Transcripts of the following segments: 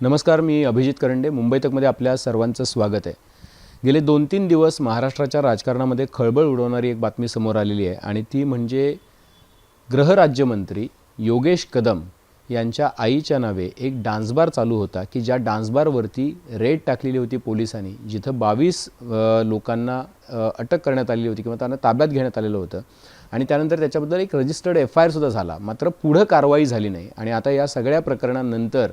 नमस्कार मी अभिजित करंडे. मुंबई तकमध्ये आपल्या सर्वांचं स्वागत आहे. गेले दोन तीन दिवस महाराष्ट्राच्या राजकारणामध्ये खळबळ उडवणारी एक बातमी समोर आलेली आहे आणि ती म्हणजे गृहराज्यमंत्री योगेश कदम यांच्या आईच्या नावे एक डान्सबार चालू होता की ज्या डान्सबारवरती रेड टाकलेली होती पोलिसांनी जिथं बावीस लोकांना अटक करण्यात आलेली होती किंवा त्यांना ताब्यात घेण्यात आलेलं होतं. आणि त्यानंतर त्याच्याबद्दल एक रजिस्टर्ड एफ आय आरसुद्धा झाला. मात्र पुढं कारवाई झाली नाही. आणि आता या सगळ्या प्रकरणानंतर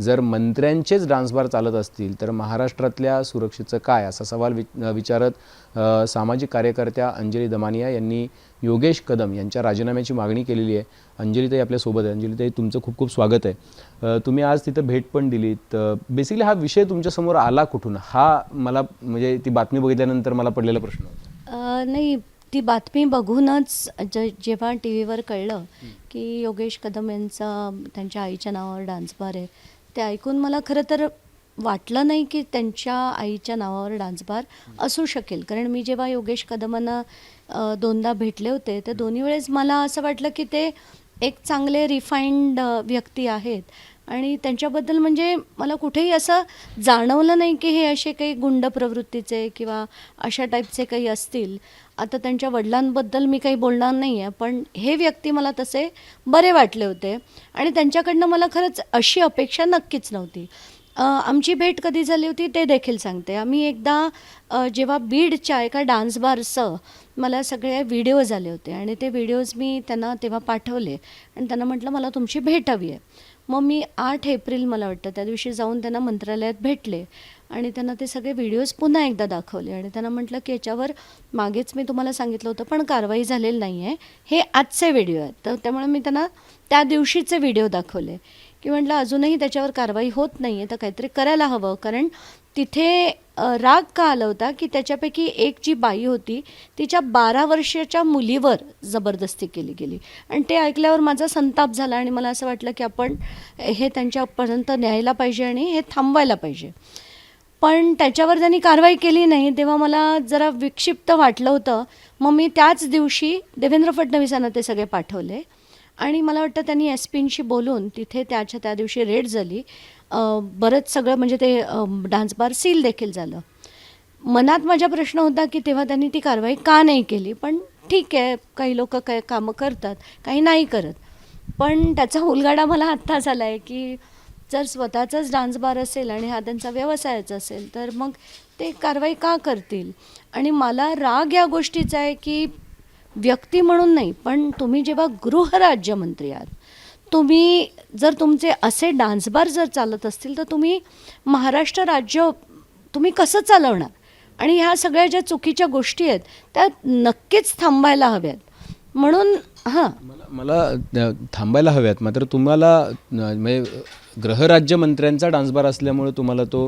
जर मंत्र्यांचेच डान्स बार चालत असतील तर महाराष्ट्रातल्या सुरक्षेचं काय? असा सवाल वि विचारत सामाजिक कार्यकर्त्या अंजली दमानिया यांनी योगेश कदम यांच्या राजीनाम्याची मागणी केलेली आहे. अंजलीताई आपल्यासोबत आहे अंजलीताई तुमचं खूप खूप स्वागत आहे. तुम्ही आज तिथं भेट पण दिलीत. बेसिकली हा विषय तुमच्यासमोर आला कुठून? हा मला म्हणजे ती बातमी बघितल्यानंतर मला पडलेला प्रश्न होता. नाही ती बातमी बघूनच ज जेव्हा टी व्हीवर कळलं की योगेश कदम यांचा त्यांच्या आईच्या नावावर डान्स बार आहे ते ऐकून मला खरं तर वाटलं नाही की त्यांच्या आईच्या नावावर डान्स बार असू शकेल. कारण मी जेव्हा योगेश कदमांना दोनदा भेटले होते तर दोन्ही वेळेस मला असं वाटलं की ते एक चांगले रिफाईंड व्यक्ती आहेत. आणि त्यांच्याबद्दल म्हणजे मला कुठेही असं जाणवलं नाही की हे असे काही गुंड प्रवृत्तीचे किंवा अशा टाईपचे काही असतील. आता त्यांच्या वडिलांबद्दल मी काही बोलणार नाही आहे पण हे व्यक्ती मला तसे बरे वाटले होते. आणि त्यांच्याकडनं मला खरंच अशी अपेक्षा नक्कीच नव्हती. आमची भेट कधी झाली होती ते देखील सांगते. आम्ही एकदा जेव्हा बीडच्या एका डान्स बारचं मला सगळे व्हिडिओज आले होते. आणि ते व्हिडिओज मी त्यांना तेव्हा पाठवले. आणि त्यांना म्हटलं मला तुमची भेट हवी आहे. मग मी आठ एप्रिल मला वाटतं त्या दिवशी जाऊन त्यांना मंत्रालयात भेटले आणि त्यांना ते सगळे व्हिडिओज पुन्हा एकदा दाखवले आणि त्यांना म्हटलं की याच्यावर मागेच मी तुम्हाला सांगितलं होतं पण कारवाई झालेली नाही आहे हे आजचे व्हिडिओ आहेत. तर त्यामुळे मी त्यांना त्या दिवशीचे व्हिडिओ दाखवले. की म्हटलं अजूनही त्याच्यावर कारवाई होत नाही आहे तर काहीतरी करायला हवं. कारण तिथे राग का आला होता की त्याच्यापैकी एक जी बाई होती तिच्या बारा वर्षाच्या मुलीवर जबरदस्ती केली गेली. आणि ते ऐकल्यावर माझा संताप झाला आणि मला असं वाटलं की आपण हे त्यांच्यापर्यंत न्यायला पाहिजे आणि हे थांबवायला पाहिजे. पण त्याच्यावर त्यांनी कारवाई केली नाही तेव्हा मला जरा विक्षिप्त वाटलं होतं. मग मी त्याच दिवशी देवेंद्र फडणवीसांना ते सगळे पाठवले. आणि मला वाटतं त्यांनी एस पींशी बोलून तिथे त्याच्या त्या दिवशी रेड झाली. बरंच सगळं म्हणजे ते डान्स बार सील देखील झालं. मनात माझा प्रश्न होता की तेव्हा त्यांनी ती कारवाई का नाही केली? पण ठीक आहे काही लोक काय कामं करतात काही नाही करत. पण त्याचा उलगाडा मला आत्ता झाला आहे की जर स्वतःचाच डान्स बार असेल आणि हा त्यांचा व्यवसायच असेल तर मग ते कारवाई का करतील? आणि मला राग या गोष्टीचा आहे की व्यक्ती म्हणून नाही पण तुम्ही जेव्हा गृहराज्यमंत्री आहात तुम्ही जर तुमचे असे डान्सबार जर चालत असतील तर तुम्ही महाराष्ट्र राज्य तुम्ही कसं चालवणार? आणि ह्या सगळ्या ज्या चुकीच्या गोष्टी आहेत त्या नक्कीच थांबायला हव्यात. म्हणून हां. मला मला थांबायला हव्यात मात्र तुम्हाला म्हणजे गृहराज्यमंत्र्यांचा डान्सबार असल्यामुळे तुम्हाला तो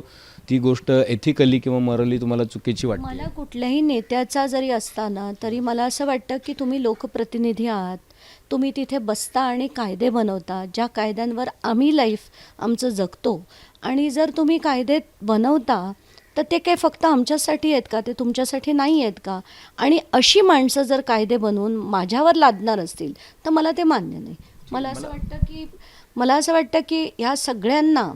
ती गोष्ट एथिकली किंवा मॉरली तुम्हाला चुकीची वाटते. मला कुठल्याही नेत्याचा जरी असताना तरी मला असं वाटतं की तुम्ही लोकप्रतिनिधी आहात. तुम्ही तिथे बसता आणि कायदे बनवता ज्या कायद्यांवर आम्ही लाईफ आमचं जगतो. आणि जर तुम्ही कायदे बनवता तर ते काय फक्त आमच्यासाठी आहेत का? ते तुमच्यासाठी नाही आहेत का? आणि अशी माणसं जर कायदे बनवून माझ्यावर लादणार असतील तर मला ते मान्य नाही. मला असं वाटतं की मला असं वाटतं की ह्या सगळ्यांना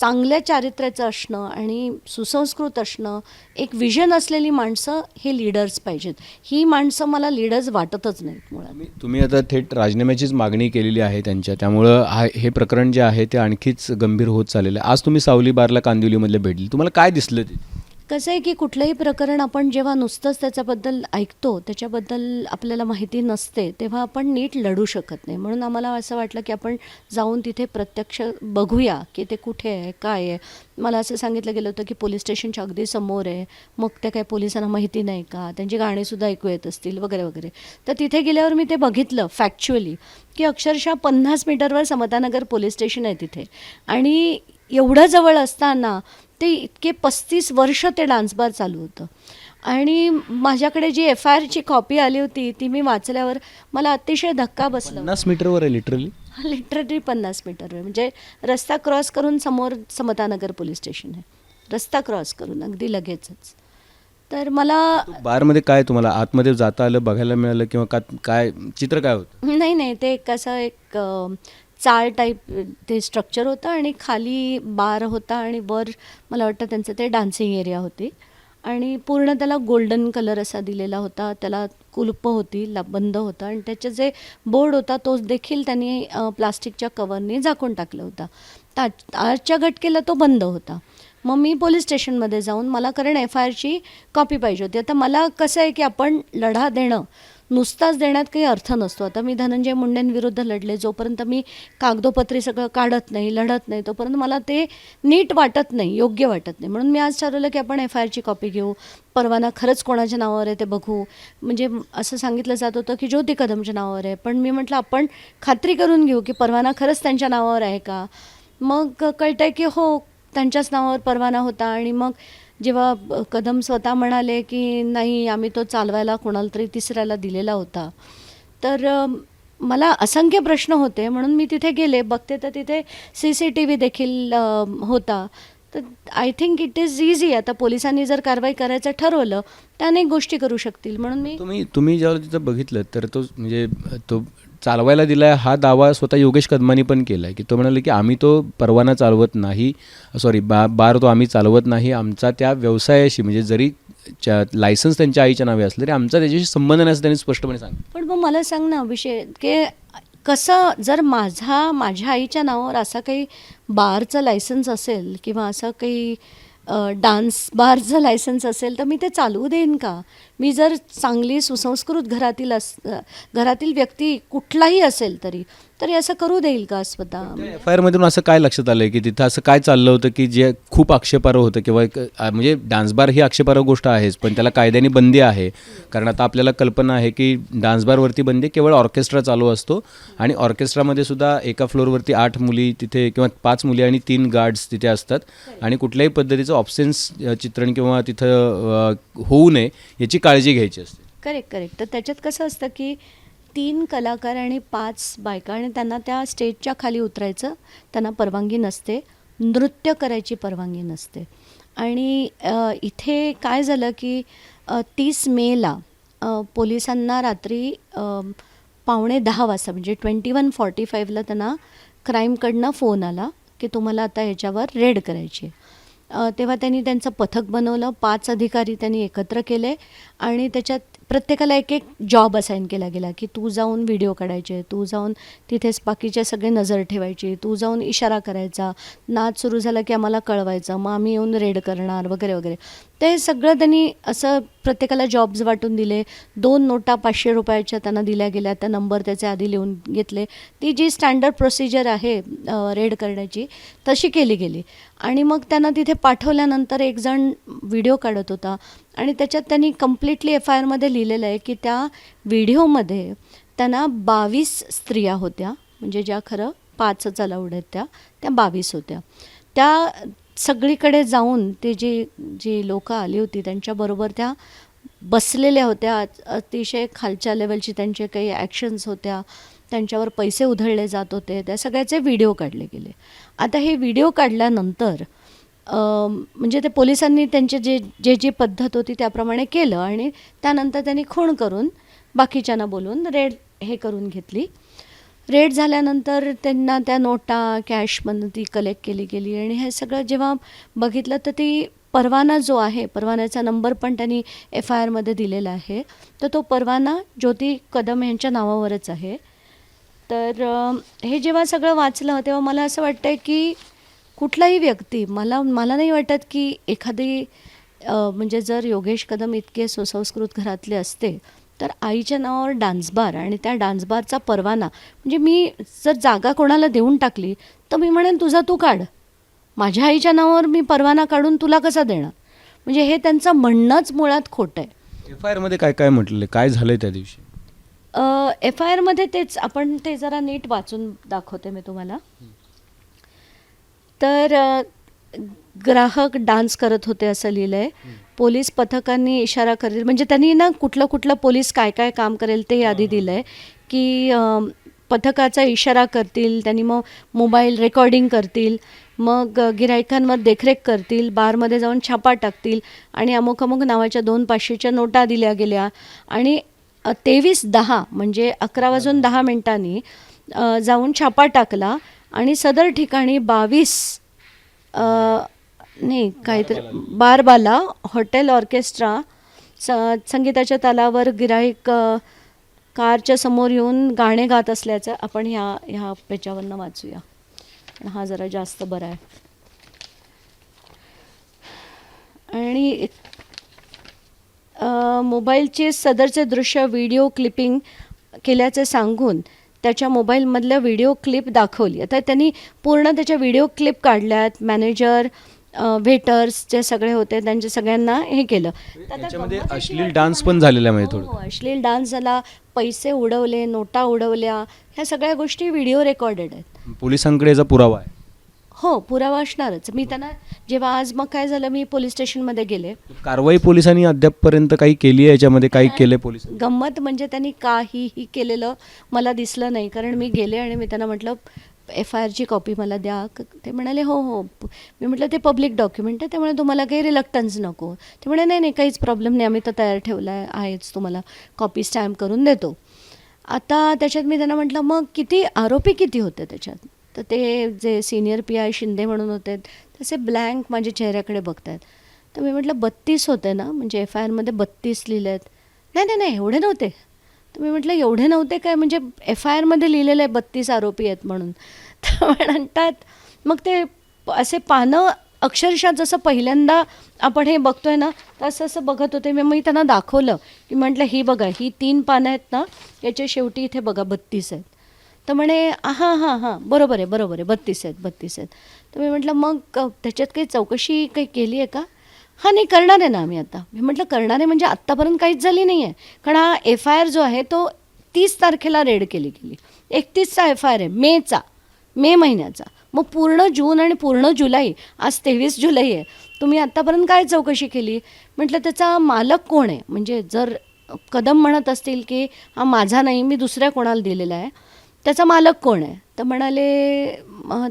चांगल्या चारित्र्याचं असणं आणि सुसंस्कृत असणं एक विजन असलेली माणसं हे लीडर्स पाहिजेत. ही माणसं मला लीडर्स वाटतच नाहीत मुळात. तुम्ही तुम्ही आता थेट राजीनाम्याचीच मागणी केलेली आहे त्यांच्या. त्यामुळं हा हे प्रकरण जे आहे ते आणखीच गंभीर होत चाललेलं आहे. आज तुम्ही सावली बारला कांदिवलीमधले भेटली. तुम्हाला काय दिसलं ते? कसं आहे की कुठलंही प्रकरण आपण जेव्हा नुसतंच त्याच्याबद्दल ऐकतो त्याच्याबद्दल आपल्याला माहिती नसते तेव्हा आपण नीट लढू शकत नाही. म्हणून आम्हाला असं वाटलं की आपण जाऊन तिथे प्रत्यक्ष बघूया की ते कुठे आहे काय आहे. मला असं सांगितलं गेलं होतं की पोलीस स्टेशनच्या अगदी समोर आहे. मग त्या काय पोलिसांना माहिती नाही का? त्यांची गाणीसुद्धा ऐकू येत असतील वगैरे वगैरे. तर तिथे गेल्यावर मी ते बघितलं फॅक्च्युअली की अक्षरशः पन्नास मीटरवर समतानगर पोलीस स्टेशन आहे तिथे. आणि एवढं जवळ असताना ते इतके पस्तीस वर्ष ते डान्स बार चालू होतं. आणि माझ्याकडे जी एफ आय आरची कॉपी आली होती ती मी वाचल्यावर मला अतिशय धक्का बसला. पन्नास मीटरवर आहे लिटरली लिटरली पन्नास मीटर आहे म्हणजे रस्ता क्रॉस करून समोर समतानगर पोलीस स्टेशन आहे. रस्ता क्रॉस करून अगदी लगेचच. तर मला बारमध्ये काय तुम्हाला आतमध्ये जाता आलं बघायला मिळालं किंवा का काय चित्र काय होतं? नाही नाही ते एक असं एक अ, चाळ टाईप ते स्ट्रक्चर होतं आणि खाली बार होता आणि वर मला वाटतं त्यांचं ते डान्सिंग एरिया होती. आणि पूर्ण त्याला गोल्डन कलर असा दिलेला होता. त्याला कुलप होती ला बंद होता आणि त्याचे जे बोर्ड होता तो देखील त्यांनी प्लास्टिकच्या कवरने झाकून टाकला होता. ता आजच्या घटकेला तो बंद होता. मग मी पोलीस स्टेशनमध्ये जाऊन मला कारण एफ आय आरची कॉपी पाहिजे होती. आता मला कसं आहे की आपण लढा देणं नुसताच देण्यात काही अर्थ नसतो. आता मी धनंजय मुंडेंविरुद्ध लढले जोपर्यंत मी कागदोपत्री सगळं काढत नाही लढत नाही तोपर्यंत मला ते नीट वाटत नाही योग्य वाटत नाही. म्हणून मी आज ठरवलं की आपण एफ आय आरची कॉपी घेऊ. परवाना खरंच कोणाच्या नावावर आहे ते बघू. म्हणजे असं सांगितलं जात होतं की ज्योती कदमच्या नावावर आहे. पण मी म्हटलं आपण खात्री करून घेऊ की परवाना खरंच त्यांच्या नावावर आहे का? मग कळतं आहे की हो त्यांच्याच नावावर परवाना होता आणि मग जेव्हा कदम स्वतः म्हणाले की नाही आम्ही तो चालवायला कोणाला तरी तिसऱ्याला दिलेला होता. तर मला असंख्य प्रश्न होते. म्हणून मी तिथे गेले. बघते तर तिथे सी सी टी व्ही देखील होता. तर I think it is easy आता पोलिसांनी जर कारवाई करायचं ठरवलं तर अनेक गोष्टी करू शकतील. म्हणून मी तुम्ही तुम्ही ज्यावेळेला तिथं बघितलं तर तो म्हणजे तो चालवायला दिलाय हा दावा स्वतः योगेश कदमानी पण केला आहे की तो म्हणाले की आम्ही तो परवाना चालवत नाही सॉरी बा बार तो आम्ही चालवत नाही आमचा त्या व्यवसायाशी म्हणजे जरी लायसन्स त्यांच्या आईच्या नावे असलं तरी आमचा त्याच्याशी संबंध नाही असं त्यांनी स्पष्टपणे सांगितलं. पण मग मला सांग ना विषय की कसं जर माझा माझ्या आईच्या नावावर असा काही बारचं लायसन्स असेल किंवा असं काही डान्स बारचं लायसन्स असेल तर मी ते चालवू देईन का? मी जर चांगली सुसंस्कृत घरातील अस घरातील व्यक्ती कुठलाही असेल तरी तरी असं करू देईल का स्वतः एफ आय आरमधून असं काय लक्षात आलं की तिथं असं काय चाललं होतं की जे खूप आक्षेपार्ह होतं किंवा एक, म्हणजे डान्सबार ही आक्षेपार्ह गोष्ट आहेच पण त्याला कायद्याने बंदी आहे. कारण आता आपल्याला कल्पना आहे की डान्सबारवरती बंदी केवळ ऑर्केस्ट्रा चालू असतो आणि ऑर्केस्ट्रामध्ये सुद्धा एका फ्लोअरवरती आठ मुली तिथे किंवा पाच मुली आणि तीन गार्ड्स तिथे असतात. आणि कुठल्याही पद्धतीचं ऑप्शन्स चित्रण किंवा तिथं होऊ नये याची काळजी घ्यायची असते. करेक्ट करेक्ट तर त्याच्यात कसं असतं की तीन कलाकार आणि पाच बायका आणि त्यांना त्या स्टेजच्या खाली उतरायचं त्यांना परवानगी नसते. नृत्य करायची परवानगी नसते. आणि इथे काय झालं की तीस मेला पोलिसांना रात्री पावणे दहा वाजता म्हणजे ट्वेंटी वन फॉर्टी फाईव्हला त्यांना क्राईमकडनं फोन आला की तुम्हाला आता ह्याच्यावर रेड करायची आहे. तेव्हा त्यांनी त्यांचं पथक बनवलं पाच अधिकारी त्यांनी एकत्र केले आणि त्याच्यात प्रत्येकाला एक एक जॉब असाईन केला गेला की तू जाऊन व्हिडिओ काढायचे तू जाऊन तिथेच बाकीचे सगळे नजर ठेवायची तू जाऊन इशारा करायचा नाच सुरू झाला की आम्हाला कळवायचं मग आम्ही येऊन रेड करणार वगैरे वगैरे. ते सगळं त्यांनी असं प्रत्येकाला जॉब्स वाटून दिले. दोन नोटा पाचशे रुपयाच्या त्यांना दिल्या गेल्या. त्या नंबर त्याचे आधी लिहून घेतले. ती जी स्टँडर्ड प्रोसिजर आहे रेड करण्याची तशी केली गेली. आणि मग त्यांना तिथे पाठवल्यानंतर एक जण व्हिडिओ काढत होता. आणि त्याच्यात त्यांनी कम्प्लिटली एफ आय आरमध्ये लिहिलेलं आहे की त्या व्हिडिओमध्ये त्यांना बावीस स्त्रिया होत्या. म्हणजे ज्या खरं पाच अलाउड आहेत त्या त्या बावीस होत्या. त्या सगळीकडे जाऊन ते जे जी लोकं आली होती त्यांच्याबरोबर त्या बसलेल्या होत्या. अतिशय खालच्या लेवलची त्यांचे काही ॲक्शन्स होत्या. त्यांच्यावर पैसे उधळले जात होते. त्या सगळ्याचे व्हिडिओ काढले गेले. आता हे व्हिडिओ काढल्यानंतर म्हणजे ते पोलिसांनी त्यांचे जे जे जी पद्धत होती त्याप्रमाणे केलं आणि त्यानंतर त्यांनी खूण करून बाकीच्यांना बोलून रेड हे करून घेतली. रेड झाल्यानंतर त्यांना त्या नोटा कॅशमधनं ती कलेक्ट केली गेली. आणि हे सगळं जेव्हा बघितलं तर ती परवाना जो आहे परवान्याचा नंबर पण त्यांनी एफ आय आरमध्ये दिलेला आहे. तर तो परवाना ज्योती कदम यांच्या नावावरच आहे. तर हे जेव्हा सगळं वाचलं तेव्हा मला असं वाटतं की कुठलाही व्यक्ती मला मला नाही वाटत की एखादी म्हणजे जर योगेश कदम इतके सुसंस्कृत घरातले असते तर आईच्या नावावर डान्स बार आणि त्या डान्स बारचा परवाना म्हणजे मी जर जागा कोणाला देऊन टाकली तर मी म्हणेन तुझा तू काढ. माझ्या आईच्या नावावर मी परवाना काढून तुला कसा देणार? म्हणजे हे त्यांचं म्हणणंच मुळात खोटं आहे. एफ आय आरमध्ये काय काय म्हटलेलं आहे? काय झालंय त्या दिवशी? एफ आय आरमध्ये तेच आपण ते जरा नीट वाचून दाखवते मी तुम्हाला. तर ग्राहक डान्स करत होते असं लिहिलं आहे पोलीस पथकांनी इशारा करेल म्हणजे त्यांनी ना कुठलं कुठलं पोलीस काय काय काम करेल ते आधी दिलं आहे की पथकाचा इशारा करतील त्यांनी मग मोबाईल रेकॉर्डिंग करतील मग गिरायकांवर देखरेख करतील बारमध्ये जाऊन छापा टाकतील आणि अमुक अमुक नावाच्या दोन पाचशेच्या नोटा दिल्या गेल्या. आणि तेवीस दहा म्हणजे अकरा वाजून दहा मिनिटांनी जाऊन छापा टाकला आणि सदर ठिकाणी बावीस नाही काहीतरी बारबाला हॉटेल ऑर्केस्ट्रा स संगीताच्या तालावर गिराईक कारच्या समोर येऊन गाणे गात असल्याचं आपण ह्या ह्या पेच्यावरनं वाचूया. पण हा जरा जास्त बरा आहे. आणि मोबाईलचे सदरचे दृश्य व्हिडिओ क्लिपिंग केल्याचे सांगून त्याच्या मोबाईलमधल्या व्हिडिओ क्लिप दाखवली. आता त्यांनी पूर्ण त्याच्या व्हिडिओ क्लिप काढल्यात मॅनेजर वेटर्स जे सगळे होते त्यांचे सगळ्यांना हे केलं. तर आता त्याच्यामध्ये अश्लील डान्स पण झालेला म्हणजे हो, थोडं. हो, अश्लील डान्स झाला पैसे उडवले नोटा उडवल्या ह्या सगळ्या गोष्टी व्हिडिओ रेकॉर्डेड आहेत. पोलिसांकडे याचा पुरावा आहे. हो पुरावा असणारच. मी त्यांना जेव्हा आज मग काय झालं मी पोलीस स्टेशनमध्ये गेले. कारवाई पोलिसांनी अद्यापपर्यंत काही केली आहे याच्यामध्ये? काही केले पोलीस गंमत म्हणजे त्यांनी काहीही केलेलं मला दिसलं नाही. कारण मी गेले आणि मी त्यांना म्हटलं एफ आय आरची कॉपी मला द्या. ते म्हणाले हो हो. मी म्हटलं ते पब्लिक डॉक्युमेंट आहे. त्यामुळे तुम्हाला काही रिलक्टन्स नको. ते म्हणे नाही नाही काहीच प्रॉब्लेम नाही. आम्ही तर तयार ठेवला आहे आहेच. तुम्हाला कॉपी स्टॅम्प करून देतो. आता त्याच्यात मी त्यांना म्हटलं मग किती आरोपी किती होते त्याच्यात? तर ते जे सिनियर पी आय शिंदे म्हणून होते तसे ब्लँक माझ्या चेहऱ्याकडे बघतायत. तर मी म्हटलं बत्तीस होते ना? म्हणजे एफ आय आरमध्ये बत्तीस लिहिले आहेत नाही नाही नाही एवढे नव्हते. तर मी म्हटलं एवढे नव्हते काय? म्हणजे एफ आय आरमध्ये लिहिलेलं आहे बत्तीस आरोपी आहेत म्हणून. तर म्हणतात मग ते असे पानं अक्षरशः जसं पहिल्यांदा आपण हे बघतोय ना तसं असं बघत होते. मी मी त्यांना दाखवलं. की म्हटलं ही बघा ही तीन पानं आहेत ना याच्या शेवटी इथे बघा बत्तीस आहेत. तर म्हणे हां हां हां बरोबर आहे बरोबर आहे बत्तीस आहेत बत्तीस आहेत. तर मी म्हटलं मग त्याच्यात काही चौकशी काही केली आहे का? हां नाही करणार आहे ना आम्ही आता. मी म्हटलं करणार आहे म्हणजे आत्तापर्यंत काहीच झाली नाही आहे. कारण हा एफ आय आर जो आहे तो तीस तारखेला रेड केली गेली. एकतीसचा एफ आय आर आहे मेचा मे महिन्याचा. मग पूर्ण जून आणि पूर्ण जुलै आज तेवीस जुलै आहे. तुम्ही आत्तापर्यंत काय चौकशी केली? म्हटलं त्याचा मालक कोण आहे? म्हणजे जर कदम म्हणत असतील की हा माझा नाही मी दुसऱ्या कोणाला दिलेला आहे. त्याचा मालक कोण आहे? तर म्हणाले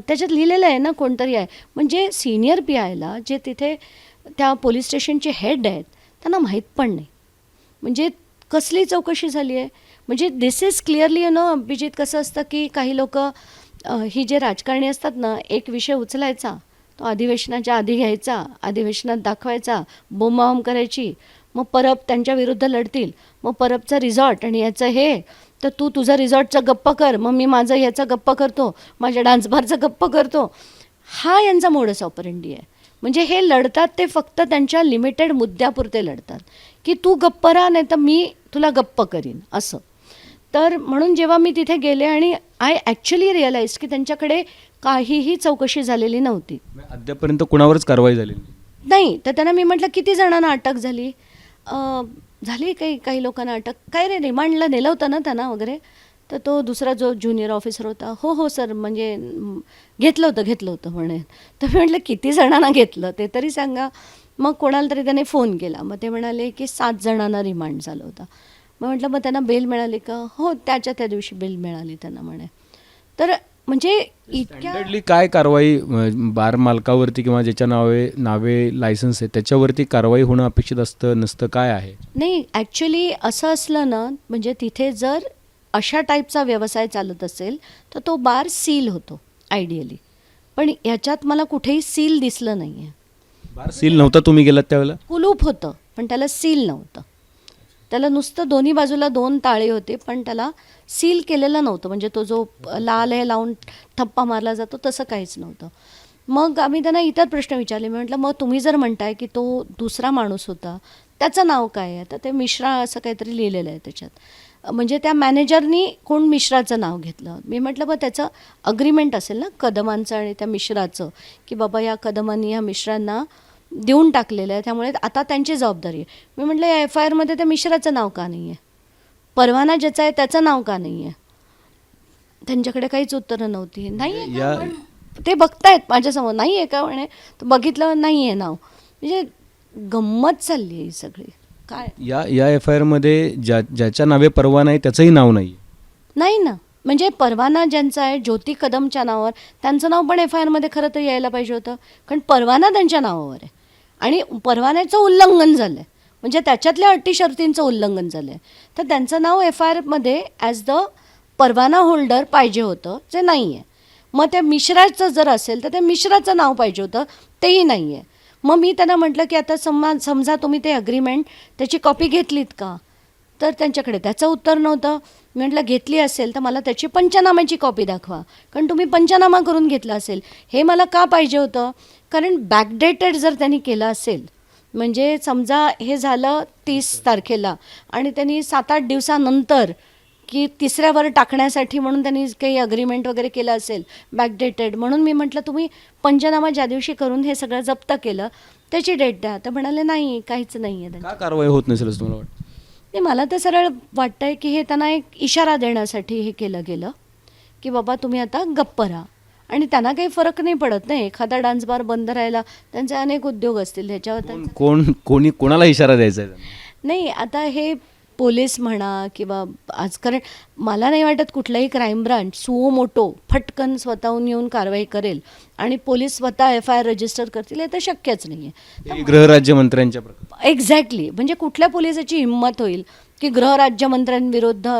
त्याच्यात लिहिलेलं आहे ना कोणतरी आहे. म्हणजे सिनियर पी आयला जे तिथे त्या पोलीस स्टेशनचे हेड आहेत त्यांना माहीत पण नाही. म्हणजे कसली चौकशी झाली आहे? म्हणजे this is clearly you know Abhijit कसं असतं की काही लोक ही जे राजकारणी असतात ना एक विषय उचलायचा तो अधिवेशनाच्या आधी घ्यायचा अधिवेशनात दाखवायचा बोंबाबोंब करायची मग परब त्यांच्या विरुद्ध लढतील मग परबचा रिझॉर्ट आणि याचं हे तर तू तुझा रिझॉर्टचा गप्प कर मग मी माझं याचा गप्प करतो माझ्या डान्स बारचा गप्प करतो. हा यांचा मोडस ऑपरेंडी आहे. म्हणजे हे लढतात ते फक्त त्यांच्या लिमिटेड मुद्द्यापुरते लढतात. की तू गप्प राहा नाही तर मी तुला गप्प करीन असं. तर म्हणून जेव्हा मी तिथे गेले आणि आय ॲक्च्युली रिअलाइज की त्यांच्याकडे काहीही चौकशी झालेली नव्हती. अद्यापर्यंत कुणावरच कारवाई झालेली नाही. तर त्यांना मी म्हटलं किती जणांना अटक झाली? झाली काही काही लोकांना अटक. काय रे रिमांडला नेलं होतं ना त्यांना वगैरे? तर तो दुसरा जो ज्युनियर ऑफिसर होता हो हो सर म्हणजे घेतलं होतं घेतलं होतं म्हणे. तर मी म्हटलं किती जणांना घेतलं? ते तरी सांगा. मग कोणाला तरी त्याने फोन केला. मग ते म्हणाले की सात जणांना रिमांड झालं होतं. मग म्हटलं मग त्यांना बेल मिळाली का? हो त्याच्या त्या दिवशी बेल मिळाली त्यांना म्हणे. तर म्हणजे इतक्या स्टँडर्डली काय कारवाई अं, बार मालकावरती किंवा ज्याच्या नावे नावे लायसन्स आहे त्याच्यावरती कारवाई होणं अपेक्षित असतं नसतं काय आहे? नाही ॲक्च्युली असं असलं ना म्हणजे तिथे जर अशा टाईपचा व्यवसाय चालत असेल तर तो बार सील होतो आयडियली पण याच्यात मला कुठेही सील दिसलं नाही आहे बार सील नव्हता तुम्ही गेलात त्यावेळेला? कुलूप होतं पण त्याला सील नव्हतं. त्याला नुसतं दोन्ही बाजूला दोन ताळे होते पण त्याला सील केलेलं नव्हतं. म्हणजे तो जो लाल हे लावून थप्पा मारला जातो तसं काहीच नव्हतं. मग आम्ही त्यांना इतर प्रश्न विचारले. मी म्हटलं मग तुम्ही जर म्हणताय की तो दुसरा माणूस होता त्याचं नाव काय आहे? तर ते मिश्रा असं काहीतरी लिहिलेलं आहे त्याच्यात. म्हणजे त्या मॅनेजरनी कोण मिश्राचं नाव घेतलं? मी म्हटलं मग त्याचं अग्रीमेंट असेल ना कदमांचं आणि त्या मिश्राचं की बाबा या कदमांनी या मिश्रांना देऊन टाकलेलं आहे. त्यामुळे आता त्यांची जबाबदारी आहे. मी म्हटलं या एफ आय आरमध्ये त्या मिश्राचं नाव का नाही आहे परवाना ज्याचा आहे त्याचं नाव का नाही आहे त्यांच्याकडे काहीच उत्तरं नव्हती. नाही? या- ते बघतायत माझ्यासमोर. नाही आहे का म्हणे? तर बघितलं नाही आहे नाव. म्हणजे गंमत चालली आहे ही सगळी. काय? या या एफ आय आरमध्ये ज्या ज्याच्या नावे परवाना आहे त्याचंही नाव नाही नाही ना. म्हणजे परवाना ज्यांचा आहे ज्योती कदमच्या नावावर त्यांचं नाव पण एफ आय आरमध्ये खरं तर यायला पाहिजे होतं. कारण परवाना त्यांच्या नावावर आहे. आणि परवान्याचं उल्लंघन झालं आहे म्हणजे त्याच्यातल्या अटी शर्तींचं उल्लंघन झालं आहे तर त्यांचं नाव एफ आय आरमध्ये ॲज द परवाना होल्डर पाहिजे होतं जे नाही आहे मग त्या मिश्राचं जर असेल तर त्या मिश्राचं नाव पाहिजे होतं तेही नाही आहे मग मी त्यांना म्हटलं की आता समा समजा तुम्ही ते अग्रीमेंट त्याची कॉपी घेतलीत का? तर त्यांच्याकडे त्याचं उत्तर नव्हतं. मी म्हटलं घेतली असेल तर मला त्याची पंचनाम्याची कॉपी दाखवा. कारण तुम्ही पंचनामा करून घेतला असेल. हे मला का पाहिजे होतं? कारण बॅकडेटेड जर त्यांनी केलं असेल म्हणजे समजा हे झालं तीस तारखेला आणि त्यांनी सात आठ दिवसानंतर की तिसऱ्यावर टाकण्यासाठी म्हणून त्यांनी काही अग्रीमेंट वगैरे केलं असेल बॅकडेटेड म्हणून मी म्हटलं तुम्ही पंचनामा ज्या दिवशी करून हे सगळं जप्त केलं त्याची डेट द्या. तर म्हणाले नाही काहीच नाही आहे कारवाई होत नसेल तुम्हाला वाटतं? ते मला तर सरळ वाटतंय की हे त्यांना एक इशारा देण्यासाठी हे केलं गेलं की बाबा तुम्ही आता गप्प राहा. आणि त्यांना काही फरक नाही पडत नाही एखादा डान्स बार बंद राहिला त्यांचे अनेक उद्योग असतील ह्याच्यावर कोण त्यांचं कोण कोणी कोणाला इशारा द्यायचा आहे? त्यांना? नाही आता हे पोलीस म्हणा किंवा आज कारण मला नाही वाटत कुठलाही क्राईम ब्रांच सुओ मोटो फटकन स्वतःहून येऊन कारवाई करेल आणि पोलीस स्वतः एफ आय आर रजिस्टर करतील हे तर शक्यच नाही आहे गृहराज्यमंत्र्यांच्या प्रकार एक्झॅक्टली म्हणजे कुठल्या पोलिसाची हिंमत होईल की गृहराज्यमंत्र्यांविरुद्ध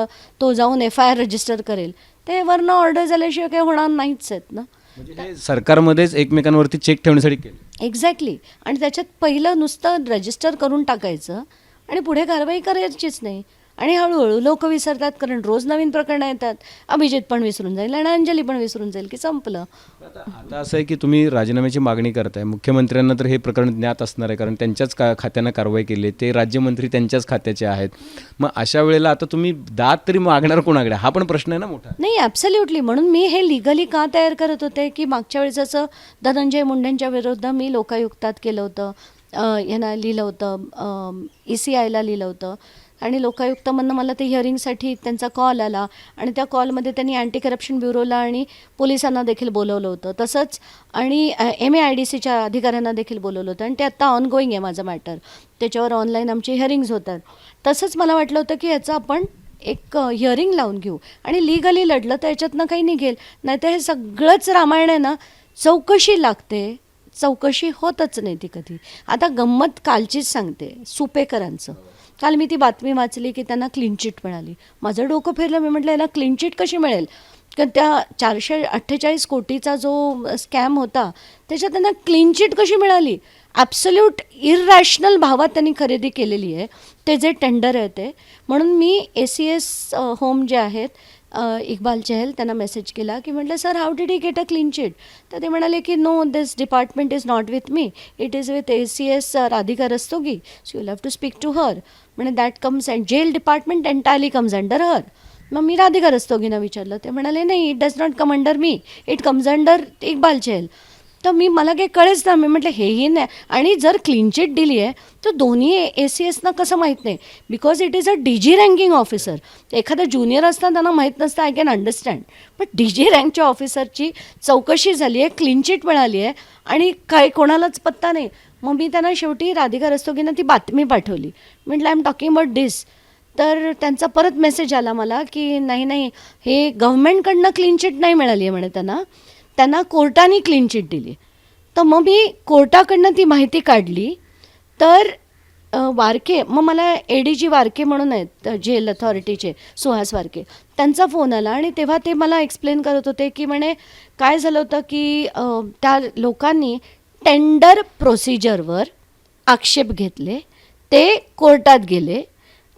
तो जाऊन एफ आय आर रजिस्टर करेल? ते वरनं ऑर्डर झाल्याशिवाय काही होणार नाहीच आहेत ना. म्हणजे हे सरकारमध्येच एकमेकांवरती चेक ठेवण्यासाठी केलं. एक्झॅक्टली आणि त्याच्यात पहिलं नुसतं रजिस्टर करून टाकायचं आणि पुढे कारवाई करायचीच नाही. आणि हळूहळू लोक विसरतात कारण रोज नवीन प्रकरणं येतात. अभिजित पण विसरून जाईल आणि अंजली पण विसरून जाईल की संपलं. आता असं आहे की तुम्ही राजीनाम्याची मागणी करताय. मुख्यमंत्र्यांना तर हे प्रकरण ज्ञात असणार आहे कारण त्यांच्याच का खात्यानं कारवाई केली. ते राज्यमंत्री त्यांच्याच खात्याचे आहेत. मग अशा वेळेला आता तुम्ही दाद तरी मागणार कोणाकडे? हा पण प्रश्न आहे ना मोठा. नाही ॲब्सल्युटली म्हणून मी हे लिगली का तयार करत होते की मागच्या वेळेस असं धनंजय मुंडेंच्या विरुद्ध मी लोकायुक्तात केलं होतं. यांना लिहिलं होतं. ई सी आयला लिहिलं होतं. आणि लोकायुक्तामधनं मला ते हिअरिंगसाठी त्यांचा कॉल आला. आणि त्या कॉलमध्ये त्यांनी अँटी करप्शन ब्युरोला आणि पोलिसांना देखील बोलवलं होतं. तसंच आणि एम ए आय डी सीच्या अधिकाऱ्यांना देखील बोलवलं होतं. आणि ते आत्ता ऑनगोईंग आहे माझं मॅटर त्याच्यावर ऑनलाईन आमची हिअरिंग्ज होतात. तसंच मला वाटलं होतं की याचं आपण एक हिअरिंग लावून घेऊ. आणि लिगली लढलं तर याच्यातनं काही निघेल. नाहीतर हे सगळंच रामायण आहे ना चौकशी लागते. चौकशी होतच नाही ती कधी. आता गंमत कालचीच सांगते सुपेकरांचं. काल मी ती बातमी वाचली की त्यांना क्लीन चिट मिळाली. माझं डोकं फिरलं मी म्हटलं याला क्लीन चिट कशी मिळेल? कारण त्या चारशे अठ्ठेचाळीस कोटीचा जो स्कॅम होता त्याच्यात त्यांना क्लीन चिट कशी मिळाली? ॲब्सल्यूट इरॅशनल भावात त्यांनी खरेदी केलेली आहे. ते जे टेंडर आहे ते. म्हणून मी ए सी एस होम जे आहेत इकबाल इक्बाल चहल त्यांना मेसेज केला की म्हटलं sir how did he get a clean chit तर ते म्हणाले की no this department is not with me it is with A C S Radhika Rastogi. So you have to speak to her म्हणजे that comes and jail department entirely comes under her मग मी राधिका रस्तोगीनं विचारलं. ते म्हणाले नाही it does not come under me it comes under Iqbal Chahal. तर मी मला काही कळेच ना. मी म्हटलं हेही नाही. आणि जर क्लीन चिट दिली आहे तर दोन्ही ए सी एसना कसं माहीत नाही? Because it is a D G ranking officer एखादा ज्युनियर असताना त्यांना माहीत नसतं. आय कॅन अंडरस्टँड पण डी जी रँकच्या ऑफिसरची चौकशी झाली आहे क्लीन चिट मिळाली आहे आणि काय कोणालाच पत्ता नाही. मग मी त्यांना शेवटी राधिका रस्तोगीनं ती बातमी पाठवली. म्हटलं I am talking about this तर त्यांचा परत मेसेज आला मला की नाही नाही. हे गव्हर्मेंटकडनं क्लीन चिट नाही मिळाली आहे म्हणे त्यांना. त्यांना कोर्टाने क्लीन चिट दिली. तर मग मी कोर्टाकडनं ती माहिती काढली. तर वारके मग मला ए डी जी वारके म्हणून आहेत जेल अथॉरिटीचे सुहास वारके त्यांचा फोन आला आणि तेव्हा ते मला एक्सप्लेन करत होते की म्हणे काय झालं होतं की त्या लोकांनी टेंडर प्रोसिजरवर आक्षेप घेतले ते कोर्टात गेले.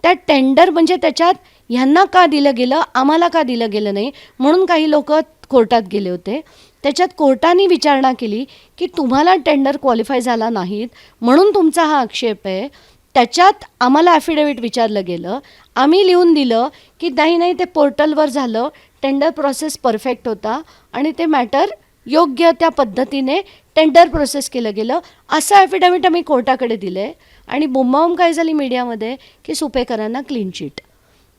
त्या टेंडर म्हणजे त्याच्यात ह्यांना का दिलं गेलं आम्हाला का दिलं गेलं नाही म्हणून काही लोक कोर्टात गेले होते. त्याच्यात कोर्टाने विचारणा केली की तुम्हाला टेंडर क्वालिफाय झाला नाहीत म्हणून तुमचा हा आक्षेप आहे. त्याच्यात आम्हाला ॲफिडेविट विचारलं गेलं. आम्ही लिहून दिलं की नाही नाही ते पोर्टलवर झालं. टेंडर प्रोसेस परफेक्ट होता आणि ते मॅटर योग्य त्या पद्धतीने टेंडर प्रोसेस केलं गेलं. असं ॲफिडेविट आम्ही कोर्टाकडे दिलं आहे आणि बोंबावून काय झाली मीडियामध्ये? की सुपेकरांना क्लीन चिट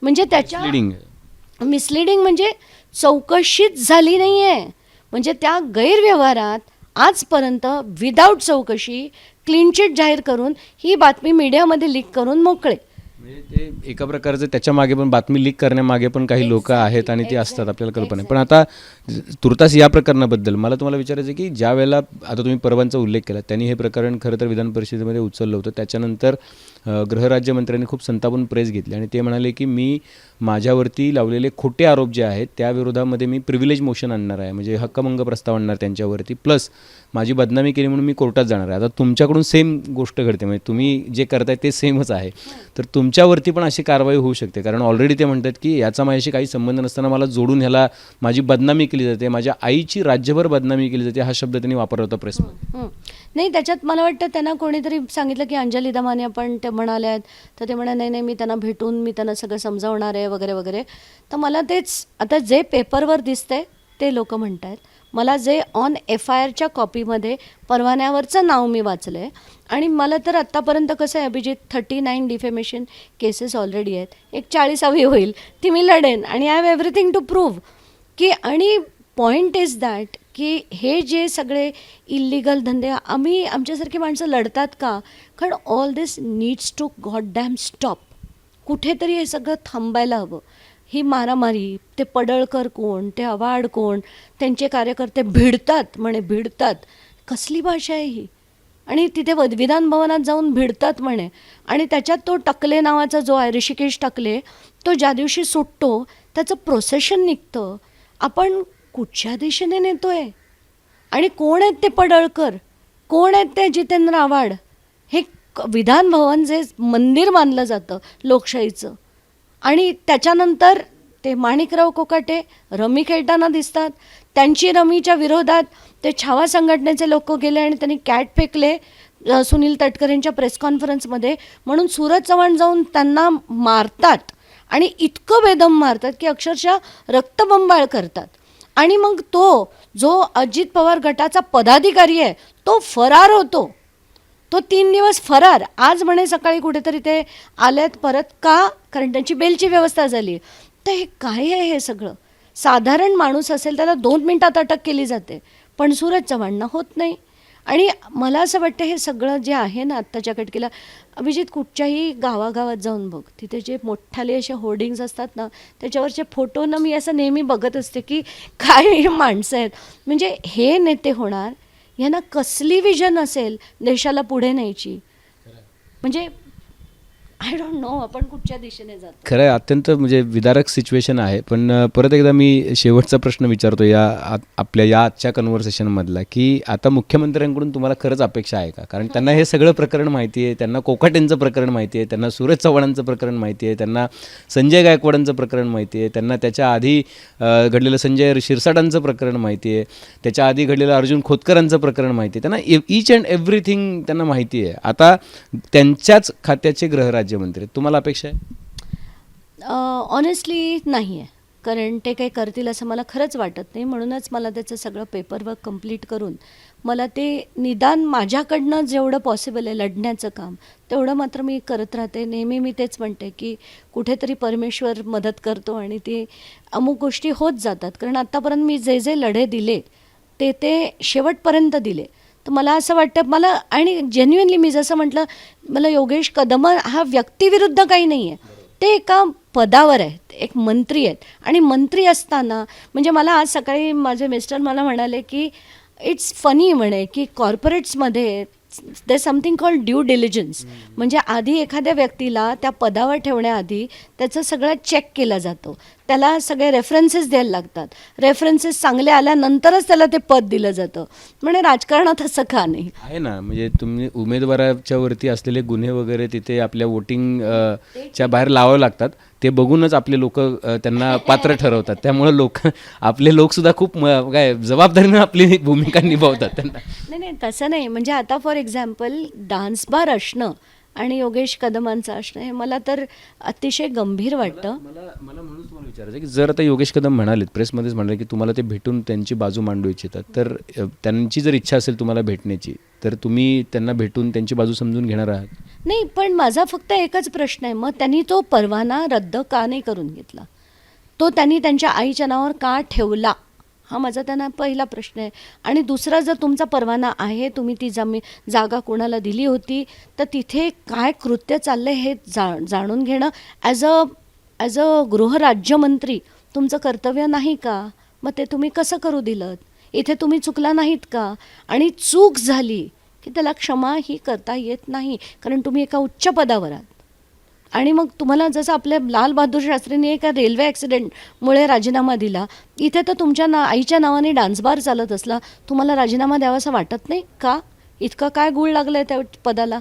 म्हणजे त्याच्या लिडिंग मिसलिडिंग म्हणजे चौकशीच झाली नाही आहे म्हणजे त्या गैरव्यवहारात आजपर्यंत विदाऊट चौकशी क्लीन चिट जाहीर करून ही बातमी मीडियामध्ये लीक करून मोकळे. म्हणजे ते एका प्रकारचं त्याच्यामागे पण बातमी लीक करण्यामागे पण काही लोक आहेत आणि ती असतात आपल्याला कल्पना. आहे पण आता तुर्तास या प्रकरणाबद्दल मला तुम्हाला विचारायचं आहे की ज्या वेळेला आता तुम्ही परवांचा उल्लेख केला त्यांनी हे प्रकरण खरं तर विधान परिषदेमध्ये उचललं होतं. त्याच्यानंतर गृहराज्यमंत्र्यांनी खूप संतापून प्रेस घेतली आणि ते म्हणाले की मी माझ्यावरती लावलेले खोटे आरोप जे आहेत त्या विरोधामध्ये मी प्रिव्हिलेज मोशन आणणार आहे. म्हणजे हक्कभंग प्रस्ताव आणणार त्यांच्यावरती. प्लस माझी बदनामी केली म्हणून मी कोर्टात जाणार आहे. आता तुमच्याकडून सेम गोष्ट घडते. म्हणजे तुम्ही जे करताय ते सेमच आहे. तर तुमच्यावरती पण अशी कारवाई होऊ शकते. कारण ऑलरेडी ते म्हणतात की याचा माझ्याशी काही संबंध नसताना मला जोडून ह्याला माझी बदनामी केली जाते. माझ्या आईची राज्यभर बदनामी केली जाते. हा शब्द त्यांनी वापरला होता प्रेसमध्ये नाही त्याच्यात मला वाटतं त्यांना कोणीतरी सांगितलं की अंजली दमाने आपण ते म्हणाले आहेत तर ते म्हणा नाही नाही मी त्यांना भेटून मी त्यांना सगळं समजावणार आहे वगैरे वगैरे. तर मला तेच आता जे पेपरवर दिसतंय ते लोक म्हणत आहेत मला जे ऑन एफ आय आरच्या कॉपीमध्ये परवान्यावरचं नाव मी वाचलं आहे आणि मला तर आत्तापर्यंत कसं आहे Abhijit thirty nine defamation cases already आहेत. एक चाळीसावी होईल ती मी लढेन आणि I have everything to prove की आणि पॉईंट इज दॅट की हे जे सगळे इल्लिगल धंदे आम्ही आमच्यासारखी माणसं लढतात का? कारण all this needs to god damn stop कुठेतरी हे सगळं थांबायला हवं. ही मारामारी ते पडळकर कोण ते अवाड कोण त्यांचे कार्यकर्ते भिडतात म्हणे भिडतात. कसली भाषा आहे ही? आणि तिथे विधान भवनात जाऊन भिडतात म्हणे. आणि त्याच्यात तो टकले नावाचा जो आहे ऋषिकेश टकले तो ज्या दिवशी सुटतो त्याचं प्रोसेशन निघतं. आपण कुठच्या दिशेने नेतोय? आणि कोण आहेत ते पडळकर? कोण आहेत ते जितेंद्र आव्हाड? हे क- विधान भवन जे मंदिर मानलं जातं लोकशाहीचं. आणि त्याच्यानंतर ते माणिकराव कोकाटे रमी खेळताना दिसतात. त्यांची रमीच्या विरोधात ते छावा संघटनेचे लोक गेले आणि त्यांनी कॅट फेकले सुनील तटकरेंच्या प्रेस कॉन्फरन्समध्ये. म्हणून सूरज चव्हाण जाऊन त्यांना मारतात आणि इतकं बेदम मारतात की अक्षरशः रक्तबंबाळ करतात. आणि मग तो जो अजित पवार गटाचा पदाधिकारी आहे तो फरार होतो. तो तीन दिवस फरार. आज म्हणे सकाळी कुठेतरी ते आल्यात परत का? कारण त्यांची बेलची व्यवस्था झाली. तर हे काय आहे हे सगळं? साधारण माणूस असेल त्याला दोन मिनटात अटक केली जाते. पण सूरज चव्हाणना होत नाही. आणि मला असं वाटतं हे सगळं जे आहे ना आत्ताच्या कटकीला अभिजित कुठच्याही गावागावात जाऊन बघ. तिथे जे मोठाले असे होर्डिंग्स असतात ना त्याच्यावरचे फोटो ना मी असं नेहमी बघत असते की काय हे माणसं आहेत. म्हणजे हे नेते होणार यांना कसली विजन असेल देशाला पुढे न्यायची? म्हणजे आय डोंट नो आपण कुठच्या दिशेने जातो? खरं आहे अत्यंत म्हणजे विदारक सिच्युएशन आहे. पण परत एकदा मी शेवटचा प्रश्न विचारतो या आ- आपल्या या आजच्या कन्व्हर्सेशनमधला की आता मुख्यमंत्र्यांकडून तुम्हाला खरंच अपेक्षा आहे का? कारण त्यांना हे सगळं प्रकरण माहिती आहे त्यांना कोकाटेंचं प्रकरण माहिती आहे त्यांना सूरज चव्हाणांचं प्रकरण माहिती आहे त्यांना संजय गायकवाडांचं प्रकरण माहिती आहे त्यांना त्याच्या आधी अ, घडलेलं संजय शिरसाटांचं प्रकरण माहिती आहे त्याच्या आधी घडलेलं अर्जुन खोतकरांचं प्रकरण माहिती आहे. त्यांना ईच अँड एव्हरीथिंग त्यांना माहिती आहे. आता त्यांच्याच खात्याचे गृहराज्यमंत्री आहेत. तुम्हाला अपेक्षा आहे? ऑनेस्टली नाही आहे कारण ते काही करतील असं मला खरंच वाटत नाही. म्हणूनच मला त्याचं सगळं पेपरवर्क कंप्लीट करून मला ते निदान माझ्याकडनं जेवढं पॉसिबल आहे लढण्याचं काम तेवढं मात्र मी करत राहते. नेहमी मी तेच म्हणते की कुठेतरी परमेश्वर मदत करतो आणि ते अमुक गोष्टी होत जातात. कारण आत्तापर्यंत मी जे जे लढे दिले ते ते शेवटपर्यंत दिले. तर मला असं वाटतं मला आणि जेन्युअनली मी जसं म्हटलं मला योगेश कदम हा व्यक्तीविरुद्ध काही नाही आहे. ते एका पदावर आहेत एक मंत्री आहेत. आणि मंत्री असताना म्हणजे मला आज सकाळी माझे मिस्टर मला म्हणाले की इट्स फनी म्हणे की कॉर्पोरेट्समध्ये they something called due diligence म्हणजे आधी एखाद्या व्यक्तीला त्या पदावर ठेवण्याआधी त्याचं सगळं चेक केला जातो. त्याला सगळे रेफरन्सेस द्यायला लागतात. रेफरन्सेस चांगले आल्यानंतरच त्याला ते पद दिलं जातं. म्हणजे राजकारणात असं का नाही? आहे ना. म्हणजे तुम्ही उमेदवाराच्या वरती असलेले गुन्हे वगैरे तिथे आपल्या वोटिंग च्या बाहेर लावावे लागतात. ते बघूनच आपले लोक त्यांना पात्र ठरवतात. त्यामुळे लोक आपले लोक सुद्धा खूप काय जबाबदारीनं आपली भूमिका निभावतात त्यांना. नाही नाही तसं नाही. म्हणजे आता फॉर एक्झाम्पल डान्स बार असणं आणि योगेश कदमांचं असणं हे मला तर अतिशय गंभीर वाटतं. मला मला म्हणून तुम्हाला विचारायचं की जर आता योगेश कदम म्हणालेत प्रेसमध्येच म्हणाले की तुम्हाला ते भेटून त्यांची बाजू मांडू इच्छितात तर त्यांची जर इच्छा असेल तुम्हाला भेटण्याची तर तुम्ही त्यांना भेटून त्यांची बाजू समजून घेणार आहात? नाही पण माझा फक्त एकच प्रश्न आहे. मग त्यांनी तो परवाना रद्द का नाही करून घेतला? तो त्यांनी त्यांच्या आईच्या नावावर का ठेवला? हा माझा त्यांना पहिला प्रश्न आहे. आणि दुसरा जर तुमचा परवाना आहे तुम्ही ती जमी जागा कोणाला दिली होती तर तिथे काय कृत्य चाललं हे जा जाणून घेणं ॲज अ ॲज अ गृहराज्यमंत्री तुमचं कर्तव्य नाही का? मग ते तुम्ही कसं करू दिलं इथे तुम्ही चुकला नाहीत का? आणि चूक झाली की त्याला क्षमा ही करता येत नाही कारण तुम्ही एका उच्च पदावर आहात. आणि मग तुम्हाला जसं आपल्या लाल बहादूर शास्त्रींनी एका रेल्वे ॲक्सिडेंटमुळे राजीनामा दिला इथे तर तुमच्या ना आईच्या नावाने डान्स बार चालत असला तुम्हाला राजीनामा द्यावासा वाटत नाही का? इतकं काय गुळ लागलं आहे त्या पदाला?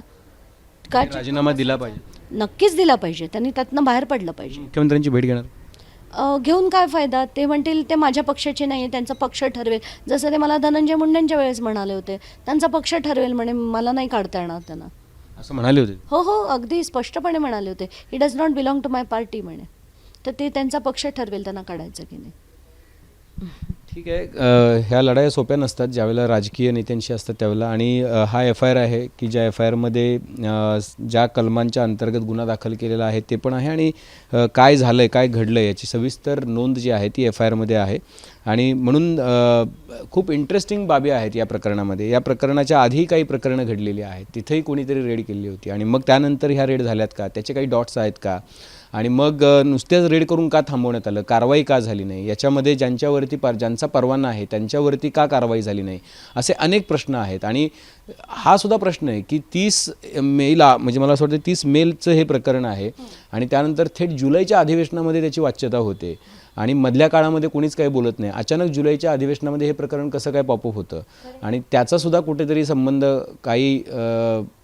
का राजीनामा दिला पाहिजे. नक्कीच दिला पाहिजे. त्यांनी त्यातनं बाहेर पडलं पाहिजे. मुख्यमंत्र्यांची भेट घेणार. घेऊन काय फायदा? ते म्हणतील ते माझ्या पक्षाचे नाही त्यांचा पक्ष ठरवेल. जसं ते मला धनंजय मुंडेंच्या वेळेस म्हणाले होते त्यांचा पक्ष ठरवेल म्हणे मला नाही काढता येणार त्यांना. असं म्हणाले होते. हो हो अगदी स्पष्टपणे म्हणाले होते. He does not belong to my party म्हणे. तर ते त्यांचा पक्ष ठरवेल त्यांना काढायचं की नाही. ठीक आहे. ह्या लढाया सोप्या नसतात. ज्यावेळेला राजकीय नेत्यांशी असतात त्यावेळेला. आणि हा एफ आय आर आहे की ज्या एफ आय आरमध्ये ज्या कलमांच्या अंतर्गत गुन्हा दाखल केलेला आहे ते पण आहे आणि काय झालं आहे काय घडलं आहे याची सविस्तर नोंद जी आहे ती एफ आय आरमध्ये आहे. आणि म्हणून खूप इंटरेस्टिंग बाबी आहेत या प्रकरणामध्ये. या प्रकरणाच्या आधी काही प्रकरणं घडलेली आहेत. तिथेही कोणीतरी रेड केली होती. आणि मग त्यानंतर ह्या रेड झाल्यात का? त्याचे काही डॉट्स आहेत का? आणि मग नुसत्याच रेड करून का थांबवण्यात आलं? कारवाई का झाली नाही? याच्यामध्ये ज्यांच्यावरती पर ज्यांचा परवाना आहे त्यांच्यावरती का कारवाई झाली नाही? असे अनेक प्रश्न आहेत. आणि हा सुद्धा प्रश्न आहे की तीस मेला म्हणजे मला असं वाटतं तीस मेलचं हे प्रकरण आहे. आणि त्यानंतर थेट जुलैच्या अधिवेशनामध्ये त्याची वाच्यता होते. आणि मधल्या काळामध्ये कोणीच काही बोलत नाही. अचानक जुलैच्या अधिवेशनामध्ये हे प्रकरण कसं काय पॉपअप होतं? आणि त्याचासुद्धा कुठेतरी संबंध काही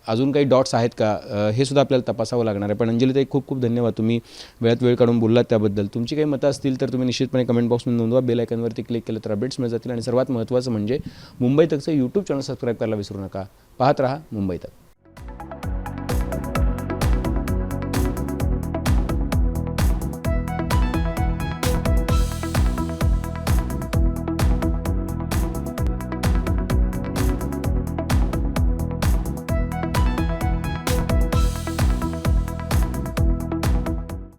अजून काही डॉट्स आहेत का? हे सुद्धा आपल्याला तपासावं लागणार आहे. पण अंजलीताई खूप खूप धन्यवाद. तुम्ही वेळात वेळ काढून बोललात त्याबद्दल. तुमची काही मतं असतील तर तुम्ही निश्चितपणे कमेंट बॉक्समध्ये नोंदवा. बेल आयकनवरती क्लिक केलं तर अपडेट्स मिळत जातील. आणि सर्वात महत्त्वाचं म्हणजे मुंबई तकचं यूट्यूब चॅनल सबस्क्राईब करायला विसरू नका. पाहत राहा मुंबई तक.